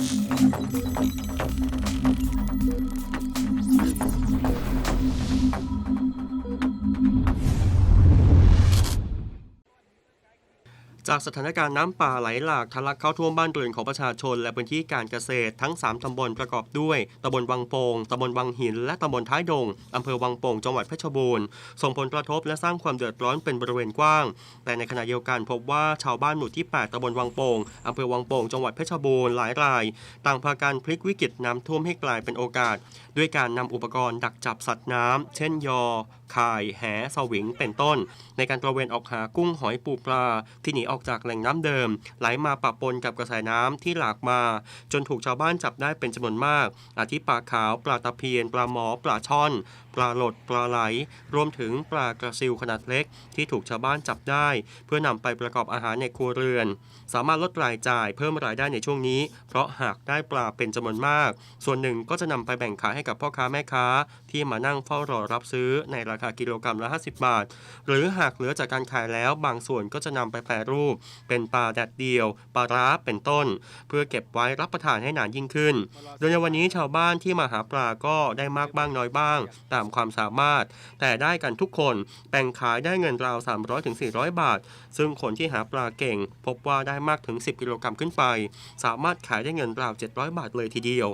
Thank you. จากสถานการณ์น้ำป่าไหลหลากทะลักเข้าท่วมบ้านเรือนของประชาชน และพื้นที่การเกษตรทั้ง 3 ตำบลประกอบด้วย ตำบลวังโปงตำบลวังหิน และตำบลท้ายดง อำเภอวังโป่งจังหวัดเพชรบูรณ์ ส่งผลกระทบและสร้างความเดือดร้อนเป็นบริเวณกว้าง แต่ในขณะเดียวกันพบว่าชาวบ้านหมู่ที่ 8 ตำบลวังโป่งอำเภอวังโป่งจังหวัดเพชรบูรณ์หลายราย ต่างพากันพลิกวิกฤตน้ำท่วมให้กลายเป็นโอกาส ด้วยการนำอุปกรณ์ดักจับสัตว์น้ำเช่นยอข่ายแหสวิงเป็นต้น ในการตระเวนออกหากุ้งหอยปูปลาที่หนีออกจากแหล่งน้ำเดิม ไหลมาปะปนกับกระแสน้ำที่หลากมา จนถูกชาวบ้านจับได้เป็นจำนวนมาก อาทิปลาขาวปลาตะเพียน ปลาหมอ ปลาช่อน ปลาหลด ปลาไหล รวมถึงปลากระซิวขนาดเล็ก ที่ถูกชาวบ้านจับได้ เพื่อนำไปประกอบอาหารในครัวเรือน สามารถลดรายจ่ายเพิ่มรายได้ในช่วงนี้ เพราะหากได้ปลาเป็นจำนวนมาก ส่วนหนึ่งก็จะนำไปแบ่งขายให้กับพ่อค้าแม่ค้า ที่มานั่งเฝ้ารอรับซื้อในราคากิโลกรัมละ 50 บาท หรือหากเหลือจากการขายแล้วบางส่วนก็จะนำไปแปรรูปเป็นปลาแดดเดียว ปลาร้าเป็นต้น เพื่อเก็บไว้รับประทานให้นานยิ่งขึ้น โดยในวันนี้ชาวบ้านที่มาหาปลาก็ได้มากบ้างน้อยบ้าง ตามความสามารถ แต่ได้กันทุกคนแบ่งขายได้เงินราว 300-400 บาท ซึ่งคนที่หาปลาเก่ง พบว่าได้มากถึง 10 กิโลกรัมขึ้นไป สามารถขายได้เงินราว 700 บาทเลยทีเดียว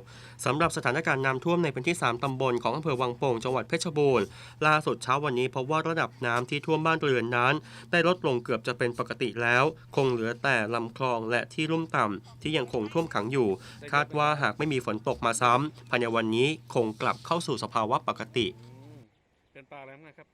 สำหรับสถานการณ์น้ำท่วมในพื้นที่ 3 ตำบลของอำเภอวังโป่งจังหวัดเพชรบูรณ์ล่าสุดเช้าวันนี้พบว่าระดับน้ำที่ท่วมบ้านเรือนนั้น ได้ลดลงเกือบจะเป็นปกติแล้วแล้ว คงเหลือแต่ลำคลองและที่ลุ่มต่ำที่ยังคงท่วมขังอยู่ คาดว่าหากไม่มีฝนตกมาซ้ำภายในวันนี้คงกลับเข้าสู่สภาวะปกติ เป็นปลาอะไรบ้ครับ